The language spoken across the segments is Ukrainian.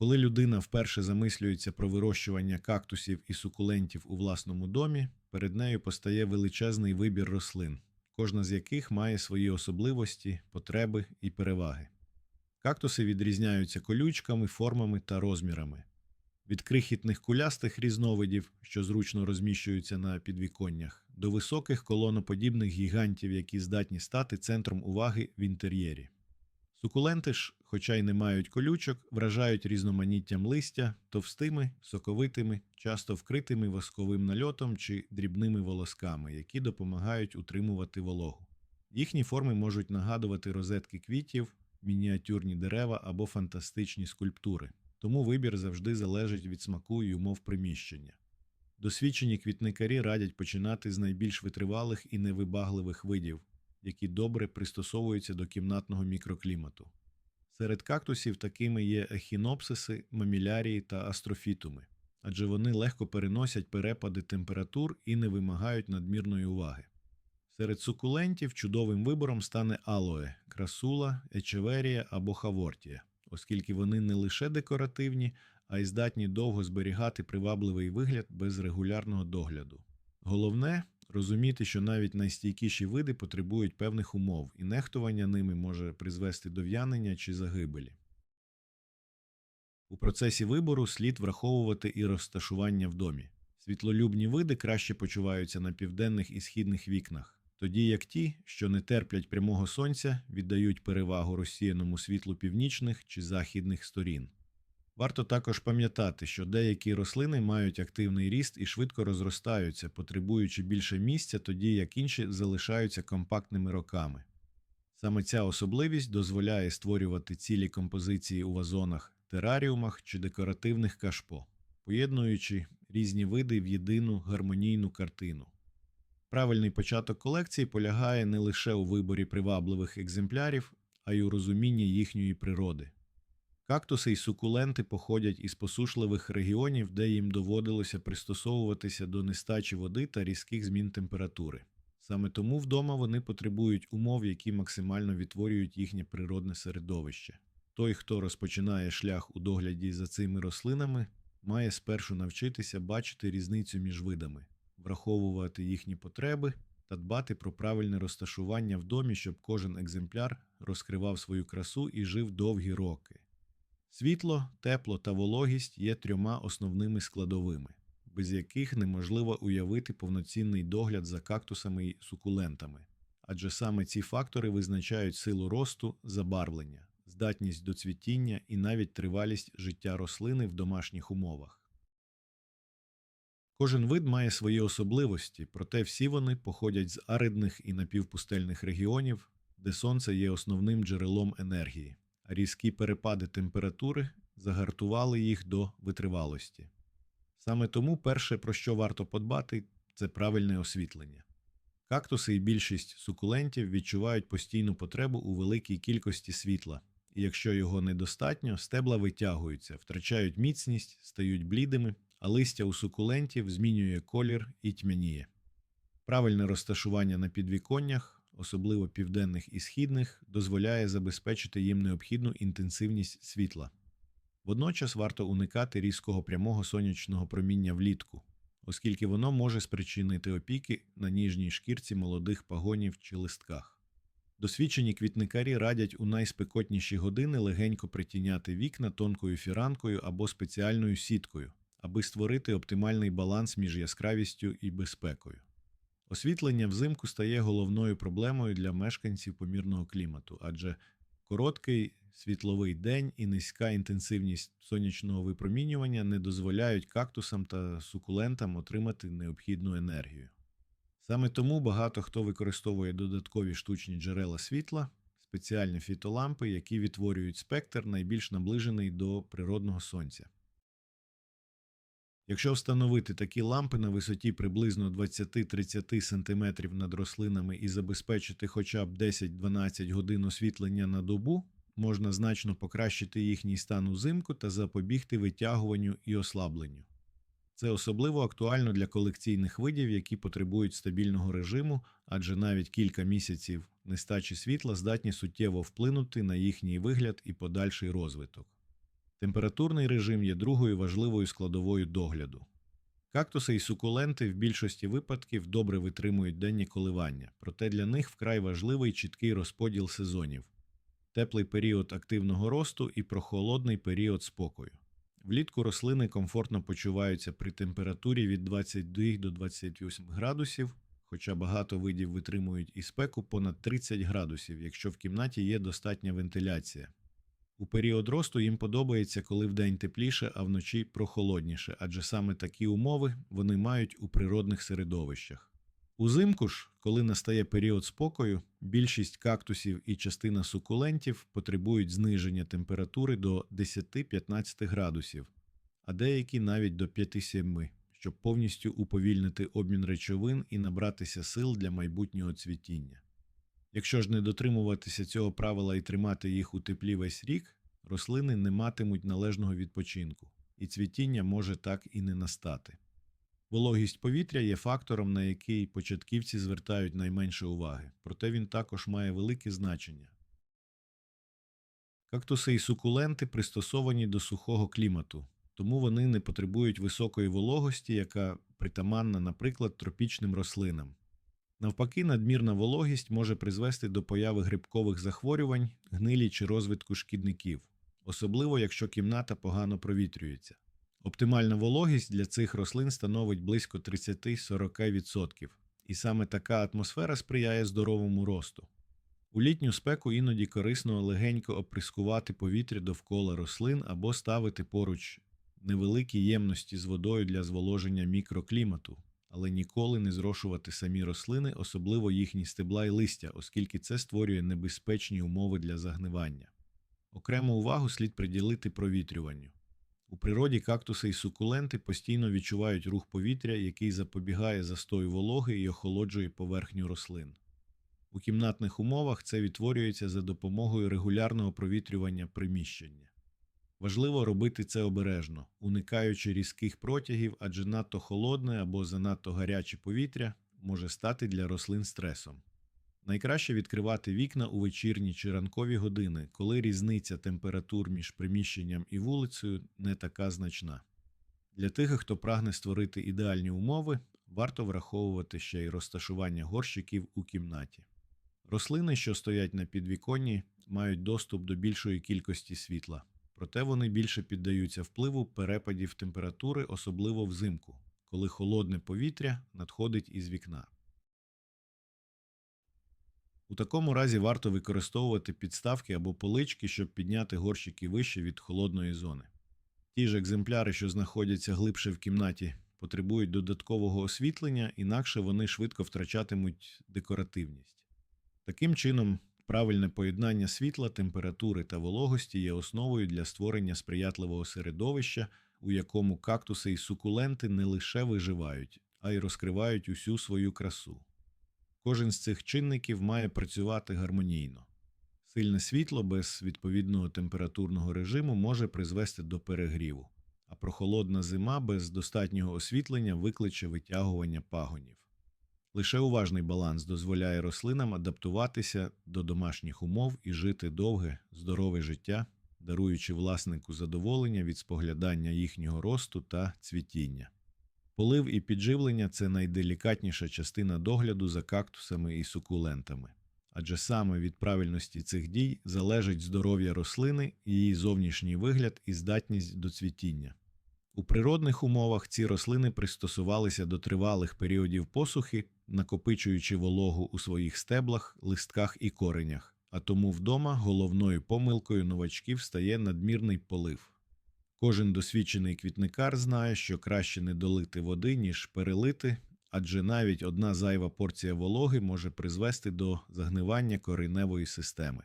Коли людина вперше замислюється про вирощування кактусів і сукулентів у власному домі, перед нею постає величезний вибір рослин, кожна з яких має свої особливості, потреби і переваги. Кактуси відрізняються колючками, формами та розмірами. Від крихітних кулястих різновидів, що зручно розміщуються на підвіконнях, до високих колоноподібних гігантів, які здатні стати центром уваги в інтер'єрі. Сукуленти ж, хоча й не мають колючок, вражають різноманіттям листя, товстими, соковитими, часто вкритими восковим нальотом чи дрібними волосками, які допомагають утримувати вологу. Їхні форми можуть нагадувати розетки квітів, мініатюрні дерева або фантастичні скульптури, тому вибір завжди залежить від смаку і умов приміщення. Досвідчені квітникарі радять починати з найбільш витривалих і невибагливих видів, які добре пристосовуються до кімнатного мікроклімату. Серед кактусів такими є ехінопсиси, мамілярії та астрофітуми, адже вони легко переносять перепади температур і не вимагають надмірної уваги. Серед сукулентів чудовим вибором стане алоe, красула, ечеверія або хавортія, оскільки вони не лише декоративні, а й здатні довго зберігати привабливий вигляд без регулярного догляду. Головне розуміти, що навіть найстійкіші види потребують певних умов, і нехтування ними може призвести до в'янення чи загибелі. У процесі вибору слід враховувати і розташування в домі. Світлолюбні види краще почуваються на південних і східних вікнах, тоді як ті, що не терплять прямого сонця, віддають перевагу розсіяному світлу північних чи західних сторін. Варто також пам'ятати, що деякі рослини мають активний ріст і швидко розростаються, потребуючи більше місця, тоді як інші залишаються компактними роками. Саме ця особливість дозволяє створювати цілі композиції у вазонах, тераріумах чи декоративних кашпо, поєднуючи різні види в єдину гармонійну картину. Правильний початок колекції полягає не лише у виборі привабливих екземплярів, а й у розумінні їхньої природи. Кактуси й сукуленти походять із посушливих регіонів, де їм доводилося пристосовуватися до нестачі води та різких змін температури. Саме тому вдома вони потребують умов, які максимально відтворюють їхнє природне середовище. Той, хто розпочинає шлях у догляді за цими рослинами, має спершу навчитися бачити різницю між видами, враховувати їхні потреби та дбати про правильне розташування в домі, щоб кожен екземпляр розкривав свою красу і жив довгі роки. Світло, тепло та вологість є трьома основними складовими, без яких неможливо уявити повноцінний догляд за кактусами і сукулентами, адже саме ці фактори визначають силу росту, забарвлення, здатність до цвітіння і навіть тривалість життя рослини в домашніх умовах. Кожен вид має свої особливості, проте всі вони походять з аридних і напівпустельних регіонів, де сонце є основним джерелом енергії різкі перепади температури загартували їх до витривалості. Саме тому перше, про що варто подбати, це правильне освітлення. Кактуси і більшість сукулентів відчувають постійну потребу у великій кількості світла, і якщо його недостатньо, стебла витягуються, втрачають міцність, стають блідими, а листя у сукулентів змінює колір і тьмяніє. Правильне розташування на підвіконнях особливо південних і східних, дозволяє забезпечити їм необхідну інтенсивність світла. Водночас варто уникати різкого прямого сонячного проміння влітку, оскільки воно може спричинити опіки на ніжній шкірці молодих пагонів чи листках. Досвідчені квітникарі радять у найспекотніші години легенько притіняти вікна тонкою фіранкою або спеціальною сіткою, аби створити оптимальний баланс між яскравістю і безпекою. Освітлення взимку стає головною проблемою для мешканців помірного клімату, адже короткий світловий день і низька інтенсивність сонячного випромінювання не дозволяють кактусам та сукулентам отримати необхідну енергію. Саме тому багато хто використовує додаткові штучні джерела світла, спеціальні фітолампи, які відтворюють спектр найбільш наближений до природного сонця. Якщо встановити такі лампи на висоті приблизно 20-30 см над рослинами і забезпечити хоча б 10-12 годин освітлення на добу, можна значно покращити їхній стан узимку та запобігти витягуванню і ослабленню. Це особливо актуально для колекційних видів, які потребують стабільного режиму, адже навіть кілька місяців нестачі світла здатні суттєво вплинути на їхній вигляд і подальший розвиток. Температурний режим є другою важливою складовою догляду. Кактуси і сукуленти в більшості випадків добре витримують денні коливання, проте для них вкрай важливий чіткий розподіл сезонів теплий період активного росту і прохолодний період спокою. Влітку рослини комфортно почуваються при температурі від 22 до 28 градусів, хоча багато видів витримують і спеку понад 30 градусів, якщо в кімнаті є достатня вентиляція. У період росту їм подобається, коли вдень тепліше, а вночі прохолодніше, адже саме такі умови вони мають у природних середовищах. Узимку ж, коли настає період спокою, більшість кактусів і частина сукулентів потребують зниження температури до 10-15 градусів, а деякі навіть до 5-7, щоб повністю уповільнити обмін речовин і набратися сил для майбутнього цвітіння. Якщо ж не дотримуватися цього правила і тримати їх у теплі весь рік, рослини не матимуть належного відпочинку, і цвітіння може так і не настати. Вологість повітря є фактором, на який початківці звертають найменше уваги, проте він також має велике значення. Кактуси і сукуленти пристосовані до сухого клімату, тому вони не потребують високої вологості, яка притаманна, наприклад, тропічним рослинам. Навпаки, надмірна вологість може призвести до появи грибкових захворювань, гнилі чи розвитку шкідників, особливо якщо кімната погано провітрюється. Оптимальна вологість для цих рослин становить близько 30-40%, і саме така атмосфера сприяє здоровому росту. У літню спеку іноді корисно легенько оприскувати повітря довкола рослин або ставити поруч невеликі ємності з водою для зволоження мікроклімату, але ніколи не зрошувати самі рослини, особливо їхні стебла і листя, оскільки це створює небезпечні умови для загнивання. Окрему увагу слід приділити провітрюванню. У природі кактуси і сукуленти постійно відчувають рух повітря, який запобігає застою вологи і охолоджує поверхню рослин. У кімнатних умовах це відтворюється за допомогою регулярного провітрювання приміщення. Важливо робити це обережно, уникаючи різких протягів, адже надто холодне або занадто гаряче повітря може стати для рослин стресом. Найкраще відкривати вікна у вечірні чи ранкові години, коли різниця температур між приміщенням і вулицею не така значна. Для тих, хто прагне створити ідеальні умови, варто враховувати ще й розташування горщиків у кімнаті. Рослини, що стоять на підвіконні, мають доступ до більшої кількості світла, проте вони більше піддаються впливу перепадів температури, особливо взимку, коли холодне повітря надходить із вікна. У такому разі варто використовувати підставки або полички, щоб підняти горщики вище від холодної зони. Ті ж екземпляри, що знаходяться глибше в кімнаті, потребують додаткового освітлення, інакше вони швидко втрачатимуть декоративність. Таким чином, правильне поєднання світла, температури та вологості є основою для створення сприятливого середовища, у якому кактуси і сукуленти не лише виживають, а й розкривають усю свою красу. Кожен з цих чинників має працювати гармонійно. Сильне світло без відповідного температурного режиму може призвести до перегріву, а прохолодна зима без достатнього освітлення викличе витягування пагонів. Лише уважний баланс дозволяє рослинам адаптуватися до домашніх умов і жити довге, здорове життя, даруючи власнику задоволення від споглядання їхнього росту та цвітіння. Полив і підживлення це найделікатніша частина догляду за кактусами і сукулентами, адже саме від правильності цих дій залежить здоров'я рослини, її зовнішній вигляд і здатність до цвітіння. У природних умовах ці рослини пристосувалися до тривалих періодів посухи, накопичуючи вологу у своїх стеблах, листках і коренях, а тому вдома головною помилкою новачків стає надмірний полив. Кожен досвідчений квітникар знає, що краще не долити води, ніж перелити, адже навіть одна зайва порція вологи може призвести до загнивання кореневої системи.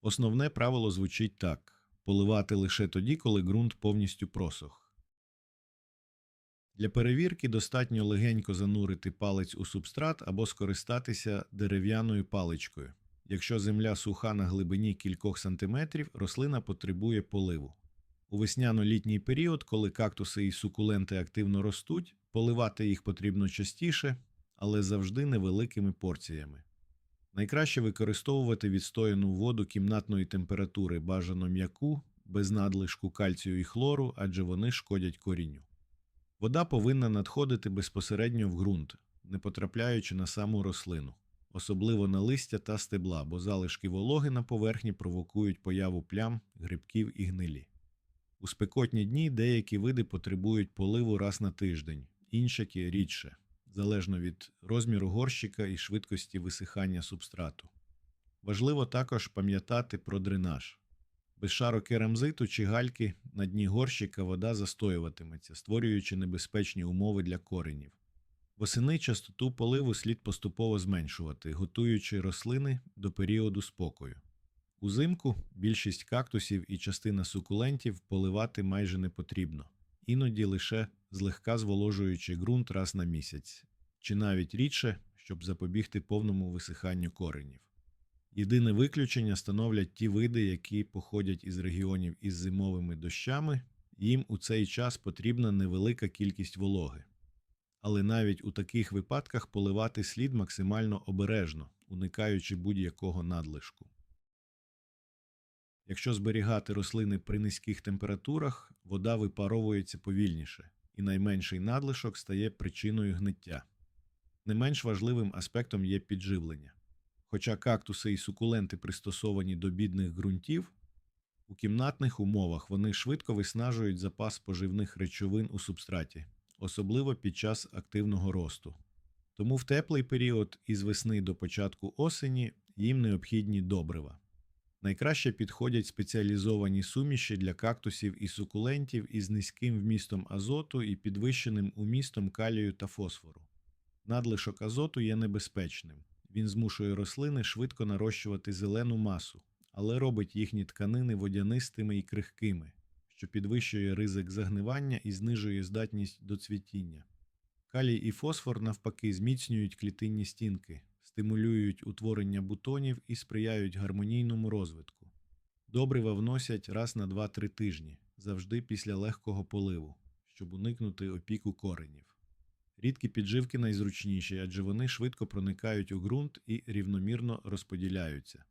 Основне правило звучить так поливати лише тоді, коли ґрунт повністю просох. Для перевірки достатньо легенько занурити палець у субстрат або скористатися дерев'яною паличкою. Якщо земля суха на глибині кількох сантиметрів, рослина потребує поливу. У весняно-літній період, коли кактуси і сукуленти активно ростуть, поливати їх потрібно частіше, але завжди невеликими порціями. Найкраще використовувати відстояну воду кімнатної температури, бажано м'яку, без надлишку кальцію і хлору, адже вони шкодять корінню. Вода повинна надходити безпосередньо в ґрунт, не потрапляючи на саму рослину, особливо на листя та стебла, бо залишки вологи на поверхні провокують появу плям, грибків і гнилі. У спекотні дні деякі види потребують поливу раз на тиждень, інші рідше, залежно від розміру горщика і швидкості висихання субстрату. Важливо також пам'ятати про дренаж. Без шару керамзиту чи гальки на дні горщика вода застоюватиметься, створюючи небезпечні умови для коренів. Восени частоту поливу слід поступово зменшувати, готуючи рослини до періоду спокою. Узимку більшість кактусів і частина сукулентів поливати майже не потрібно, іноді лише злегка зволожуючи ґрунт раз на місяць, чи навіть рідше, щоб запобігти повному висиханню коренів. Єдине виключення становлять ті види, які походять із регіонів із зимовими дощами, їм у цей час потрібна невелика кількість вологи. Але навіть у таких випадках поливати слід максимально обережно, уникаючи будь-якого надлишку. Якщо зберігати рослини при низьких температурах, вода випаровується повільніше, і найменший надлишок стає причиною гниття. Не менш важливим аспектом є підживлення. Хоча кактуси і сукуленти пристосовані до бідних ґрунтів, у кімнатних умовах вони швидко виснажують запас поживних речовин у субстраті, особливо під час активного росту. Тому в теплий період із весни до початку осені їм необхідні добрива. Найкраще підходять спеціалізовані суміші для кактусів і сукулентів із низьким вмістом азоту і підвищеним умістом калію та фосфору. Надлишок азоту є небезпечним. Він змушує рослини швидко нарощувати зелену масу, але робить їхні тканини водянистими і крихкими, що підвищує ризик загнивання і знижує здатність до цвітіння. Калій і фосфор, навпаки, зміцнюють клітинні стінки, стимулюють утворення бутонів і сприяють гармонійному розвитку. Добрива вносять раз на 2-3 тижні, завжди після легкого поливу, щоб уникнути опіку коренів. Рідкі підживки найзручніші, адже вони швидко проникають у ґрунт і рівномірно розподіляються.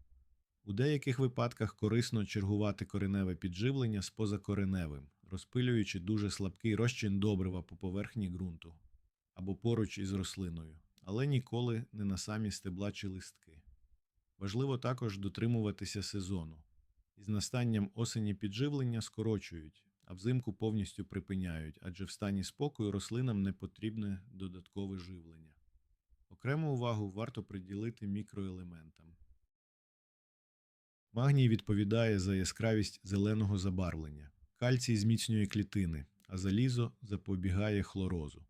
У деяких випадках корисно чергувати кореневе підживлення з позакореневим, розпилюючи дуже слабкий розчин добрива по поверхні ґрунту або поруч із рослиною, але ніколи не на самі стебла чи листки. Важливо також дотримуватися сезону. Із настанням осені підживлення скорочують, а взимку повністю припиняють, адже в стані спокою рослинам не потрібне додаткове живлення. Окрему увагу варто приділити мікроелементам. Магній відповідає за яскравість зеленого забарвлення, кальцій зміцнює клітини, а залізо запобігає хлорозу.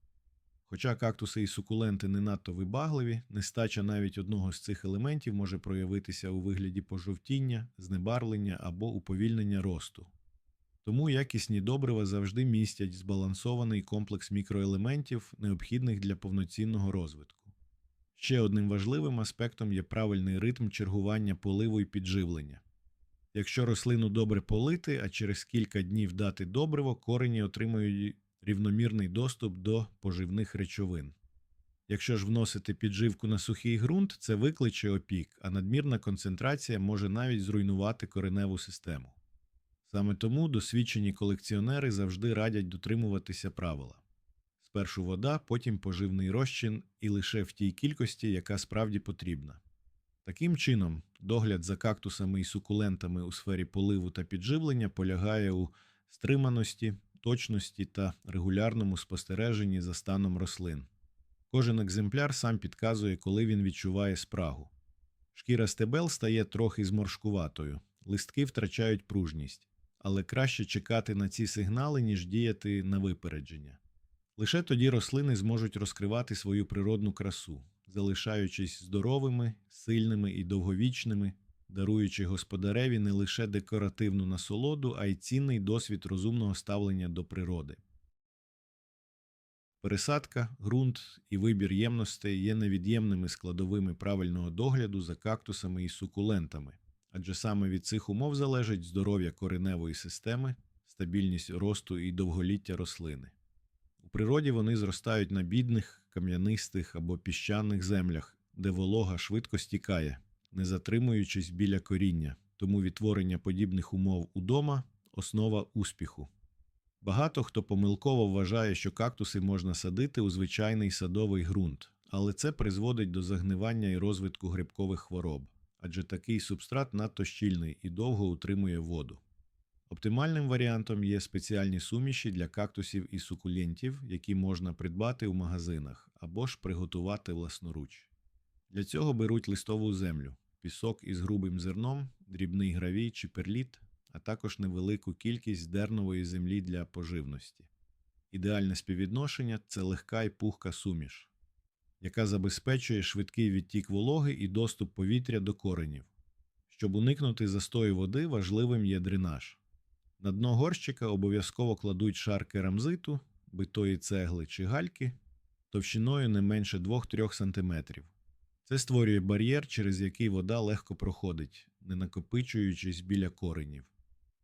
Хоча кактуси і сукуленти не надто вибагливі, нестача навіть одного з цих елементів може проявитися у вигляді пожовтіння, знебарвлення або уповільнення росту. Тому якісні добрива завжди містять збалансований комплекс мікроелементів, необхідних для повноцінного розвитку. Ще одним важливим аспектом є правильний ритм чергування поливу і підживлення. Якщо рослину добре полити, а через кілька днів дати добриво, корені отримують рівномірний доступ до поживних речовин. Якщо ж вносити підживку на сухий ґрунт, це викличе опік, а надмірна концентрація може навіть зруйнувати кореневу систему. Саме тому досвідчені колекціонери завжди радять дотримуватися правила спершу вода, потім поживний розчин і лише в тій кількості, яка справді потрібна. Таким чином, догляд за кактусами і сукулентами у сфері поливу та підживлення полягає у стриманості, точності та регулярному спостереженні за станом рослин. Кожен екземпляр сам підказує, коли він відчуває спрагу. Шкіра стебел стає трохи зморшкуватою, листки втрачають пружність, але краще чекати на ці сигнали, ніж діяти на випередження. Лише тоді рослини зможуть розкривати свою природну красу, залишаючись здоровими, сильними і довговічними, даруючи господареві не лише декоративну насолоду, а й цінний досвід розумного ставлення до природи. Пересадка, ґрунт і вибір ємностей є невід'ємними складовими правильного догляду за кактусами і сукулентами, адже саме від цих умов залежить здоров'я кореневої системи, стабільність росту і довголіття рослини. У природі вони зростають на бідних, кам'янистих або піщаних землях, де волога швидко стікає, не затримуючись біля коріння, тому відтворення подібних умов удома основа успіху. Багато хто помилково вважає, що кактуси можна садити у звичайний садовий ґрунт, але це призводить до загнивання і розвитку грибкових хвороб, адже такий субстрат надто щільний і довго утримує воду. Оптимальним варіантом є спеціальні суміші для кактусів і сукулентів, які можна придбати у магазинах або ж приготувати власноруч. Для цього беруть листову землю, пісок із грубим зерном, дрібний гравій чи перліт, а також невелику кількість дернової землі для поживності. Ідеальне співвідношення це легка і пухка суміш, яка забезпечує швидкий відтік вологи і доступ повітря до коренів. Щоб уникнути застою води, важливим є дренаж. На дно горщика обов'язково кладуть шар керамзиту, битої цегли чи гальки товщиною не менше 2-3 см. Це створює бар'єр, через який вода легко проходить, не накопичуючись біля коренів.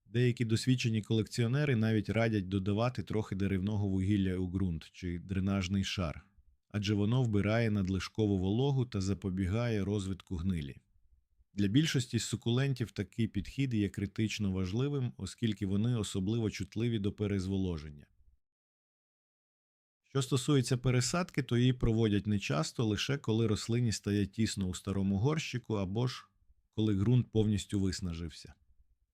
Деякі досвідчені колекціонери навіть радять додавати трохи деревного вугілля у ґрунт чи дренажний шар, адже воно вбирає надлишкову вологу та запобігає розвитку гнилі. Для більшості сукулентів такий підхід є критично важливим, оскільки вони особливо чутливі до перезволоження. Що стосується пересадки, то її проводять нечасто лише коли рослині стає тісно у старому горщику або ж коли ґрунт повністю виснажився.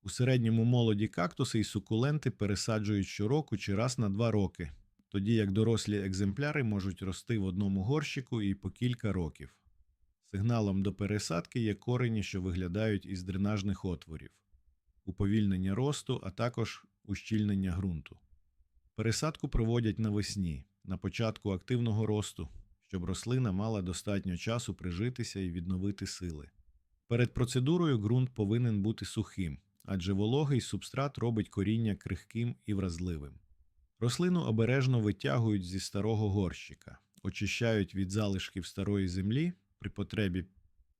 У середньому молоді кактуси і сукуленти пересаджують щороку чи раз на два роки, тоді як дорослі екземпляри можуть рости в одному горщику і по кілька років. Сигналом до пересадки є корені, що виглядають із дренажних отворів, уповільнення росту, а також ущільнення ґрунту. Пересадку проводять навесні, на початку активного росту, щоб рослина мала достатньо часу прижитися і відновити сили. Перед процедурою ґрунт повинен бути сухим, адже вологий субстрат робить коріння крихким і вразливим. Рослину обережно витягують зі старого горщика, очищають від залишків старої землі, при потребі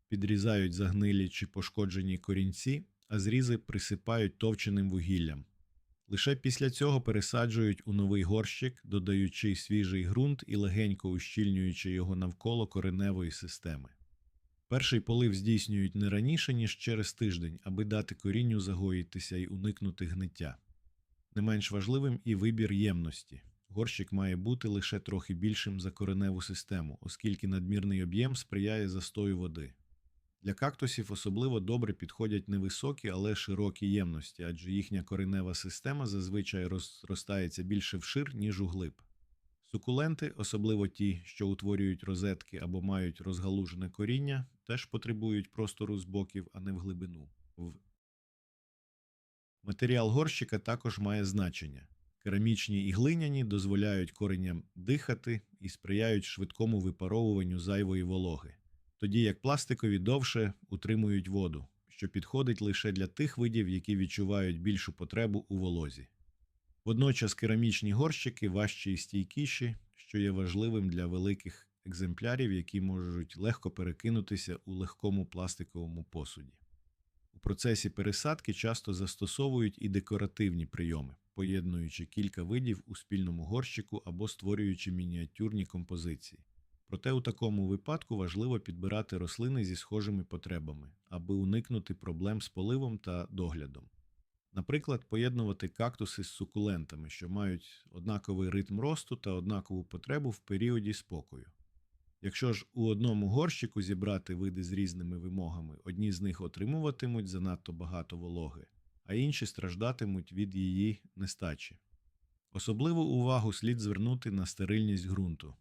підрізають загнилі чи пошкоджені корінці, а зрізи присипають товченим вугіллям. Лише після цього пересаджують у новий горщик, додаючи свіжий ґрунт і легенько ущільнюючи його навколо кореневої системи. Перший полив здійснюють не раніше, ніж через тиждень, аби дати корінню загоїтися і уникнути гниття. Не менш важливим і вибір ємності. Горщик має бути лише трохи більшим за кореневу систему, оскільки надмірний об'єм сприяє застою води. Для кактусів особливо добре підходять невисокі, але широкі ємності, адже їхня коренева система зазвичай розростається більше вшир, ніж углиб. Сукуленти, особливо ті, що утворюють розетки або мають розгалужене коріння, теж потребують простору з боків, а не в глибину. В Матеріал горщика також має значення. Керамічні і глиняні дозволяють коренням дихати і сприяють швидкому випаровуванню зайвої вологи, тоді як пластикові довше утримують воду, що підходить лише для тих видів, які відчувають більшу потребу у волозі. Водночас керамічні горщики важчі і стійкіші, що є важливим для великих екземплярів, які можуть легко перекинутися у легкому пластиковому посуді. Процесі пересадки часто застосовують і декоративні прийоми, поєднуючи кілька видів у спільному горщику або створюючи мініатюрні композиції. Проте у такому випадку важливо підбирати рослини зі схожими потребами, аби уникнути проблем з поливом та доглядом. Наприклад, поєднувати кактуси з сукулентами, що мають однаковий ритм росту та однакову потребу в періоді спокою. Якщо ж у одному горщику зібрати види з різними вимогами, одні з них отримуватимуть занадто багато вологи, а інші страждатимуть від її нестачі. Особливу увагу слід звернути на стерильність ґрунту.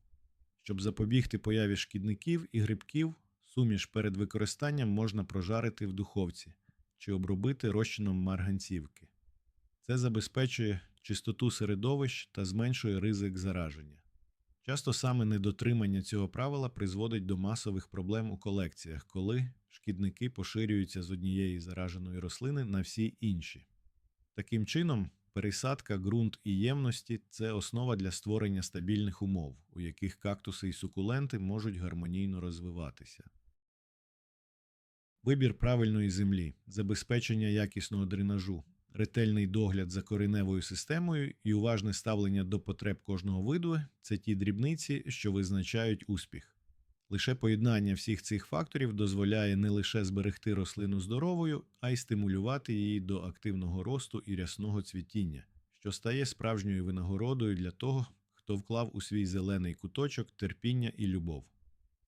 Щоб запобігти появі шкідників і грибків, суміш перед використанням можна прожарити в духовці чи обробити розчином марганцівки. Це забезпечує чистоту середовищ та зменшує ризик зараження. Часто саме недотримання цього правила призводить до масових проблем у колекціях, коли шкідники поширюються з однієї зараженої рослини на всі інші. Таким чином, пересадка, ґрунт і ємності це основа для створення стабільних умов, у яких кактуси і сукуленти можуть гармонійно розвиватися. Вибір правильної землі, забезпечення якісного дренажу, ретельний догляд за кореневою системою і уважне ставлення до потреб кожного виду це ті дрібниці, що визначають успіх. Лише поєднання всіх цих факторів дозволяє не лише зберегти рослину здоровою, а й стимулювати її до активного росту і рясного цвітіння, що стає справжньою винагородою для того, хто вклав у свій зелений куточок терпіння і любов.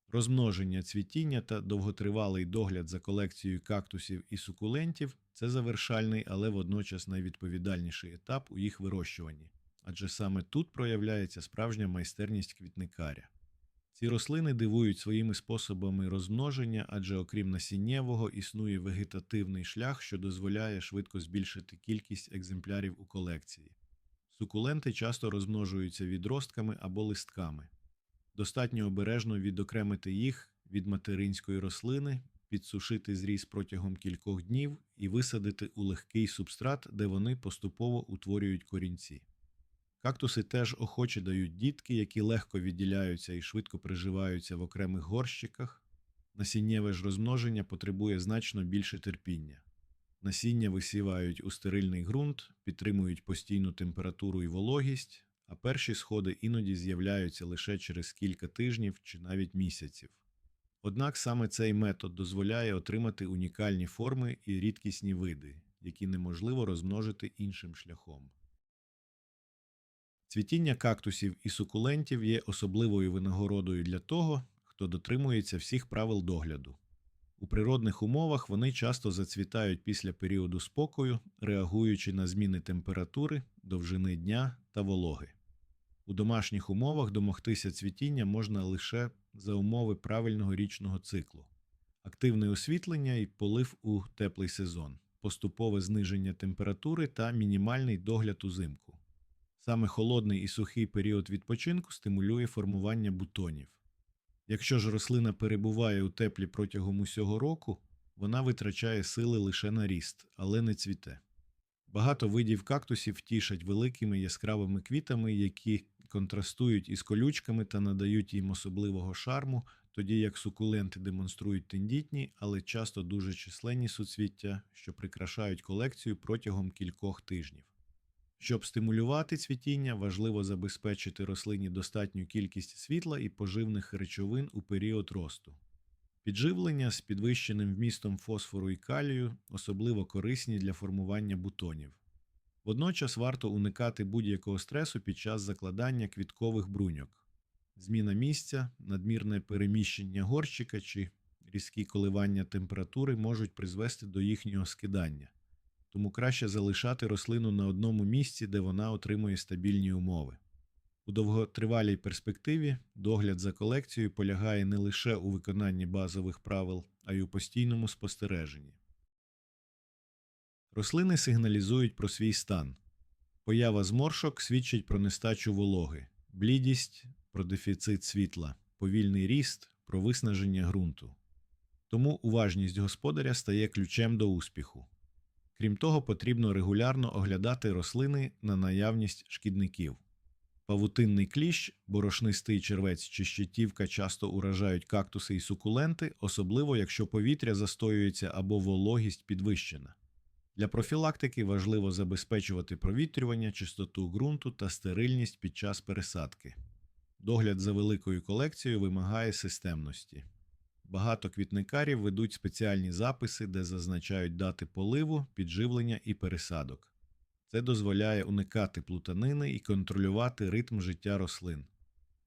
Розмноження цвітіння та довготривалий догляд за колекцією кактусів і сукулентів це завершальний, але водночас найвідповідальніший етап у їх вирощуванні, адже саме тут проявляється справжня майстерність квітникаря. Ці рослини дивують своїми способами розмноження, адже окрім насіннєвого існує вегетативний шлях, що дозволяє швидко збільшити кількість екземплярів у колекції. Сукуленти часто розмножуються відростками або листками. Достатньо обережно відокремити їх від материнської рослини, підсушити зріз протягом кількох днів і висадити у легкий субстрат, де вони поступово утворюють корінці. Кактуси теж охоче дають дітки, які легко відділяються і швидко приживаються в окремих горщиках. Насіннєве ж розмноження потребує значно більше терпіння. Насіння висівають у стерильний ґрунт, підтримують постійну температуру і вологість, а перші сходи іноді з'являються лише через кілька тижнів чи навіть місяців. Однак саме цей метод дозволяє отримати унікальні форми і рідкісні види, які неможливо розмножити іншим шляхом. Цвітіння кактусів і сукулентів є особливою винагородою для того, хто дотримується всіх правил догляду. У природних умовах вони часто зацвітають після періоду спокою, реагуючи на зміни температури, довжини дня та вологи. У домашніх умовах домогтися цвітіння можна лише за умови правильного річного циклу, активне освітлення і полив у теплий сезон, поступове зниження температури та мінімальний догляд узимку. Саме холодний і сухий період відпочинку стимулює формування бутонів. Якщо ж рослина перебуває у теплі протягом усього року, вона витрачає сили лише на ріст, але не цвіте. Багато видів кактусів тішать великими яскравими квітами, які контрастують із колючками та надають їм особливого шарму, тоді як сукуленти демонструють тендітні, але часто дуже численні суцвіття, що прикрашають колекцію протягом кількох тижнів. Щоб стимулювати цвітіння, важливо забезпечити рослині достатню кількість світла і поживних речовин у період росту. Підживлення з підвищеним вмістом фосфору і калію особливо корисні для формування бутонів. Водночас варто уникати будь-якого стресу під час закладання квіткових бруньок. Зміна місця, надмірне переміщення горщика чи різкі коливання температури можуть призвести до їхнього скидання тому краще залишати рослину на одному місці, де вона отримує стабільні умови. У довготривалій перспективі догляд за колекцією полягає не лише у виконанні базових правил, а й у постійному спостереженні. Рослини сигналізують про свій стан. Поява зморшок свідчить про нестачу вологи, блідість про дефіцит світла, повільний ріст, про виснаження ґрунту. Тому уважність господаря стає ключем до успіху. Крім того, потрібно регулярно оглядати рослини на наявність шкідників. Павутинний кліщ, борошнистий червець чи щитівка часто уражають кактуси і сукуленти, особливо якщо повітря застоюється або вологість підвищена. Для профілактики важливо забезпечувати провітрювання, чистоту ґрунту та стерильність під час пересадки. Догляд за великою колекцією вимагає системності. Багато квітникарів ведуть спеціальні записи, де зазначають дати поливу, підживлення і пересадок. Це дозволяє уникати плутанини і контролювати ритм життя рослин.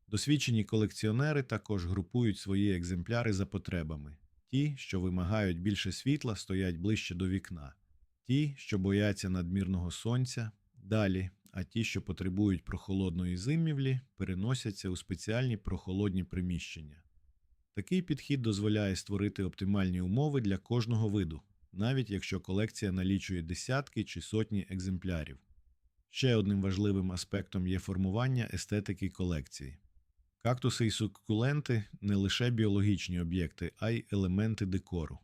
Досвідчені колекціонери також групують свої екземпляри за потребами ті, що вимагають більше світла, стоять ближче до вікна, ті, що бояться надмірного сонця, далі, а ті, що потребують прохолодної зимівлі, переносяться у спеціальні прохолодні приміщення. Такий підхід дозволяє створити оптимальні умови для кожного виду, навіть якщо колекція налічує десятки чи сотні екземплярів. Ще одним важливим аспектом є формування естетики колекції. Кактуси і суккуленти не лише біологічні об'єкти, а й елементи декору.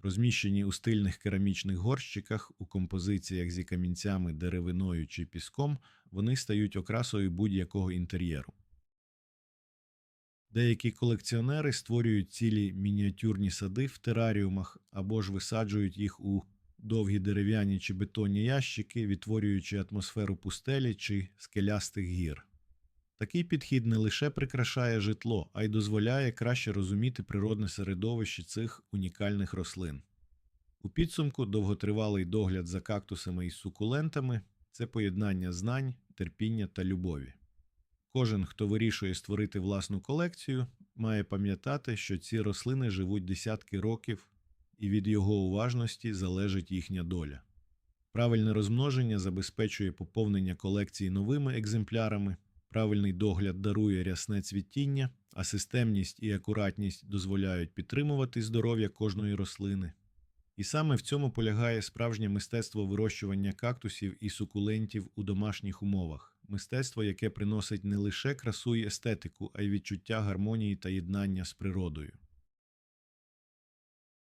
Розміщені у стильних керамічних горщиках у композиціях зі камінцями, деревиною чи піском, вони стають окрасою будь-якого інтер'єру. Деякі колекціонери створюють цілі мініатюрні сади в тераріумах або ж висаджують їх у довгі дерев'яні чи бетонні ящики, відтворюючи атмосферу пустелі чи скелястих гір. Такий підхід не лише прикрашає житло, а й дозволяє краще розуміти природне середовище цих унікальних рослин. У підсумку довготривалий догляд за кактусами і сукулентами це поєднання знань, терпіння та любові. Кожен, хто вирішує створити власну колекцію, має пам'ятати, що ці рослини живуть десятки років, і від його уважності залежить їхня доля. Правильне розмноження забезпечує поповнення колекції новими екземплярами, правильний догляд дарує рясне цвітіння, а системність і акуратність дозволяють підтримувати здоров'я кожної рослини. І саме в цьому полягає справжнє мистецтво вирощування кактусів і сукулентів у домашніх умовах, мистецтво, яке приносить не лише красу і естетику, а й відчуття гармонії та єднання з природою.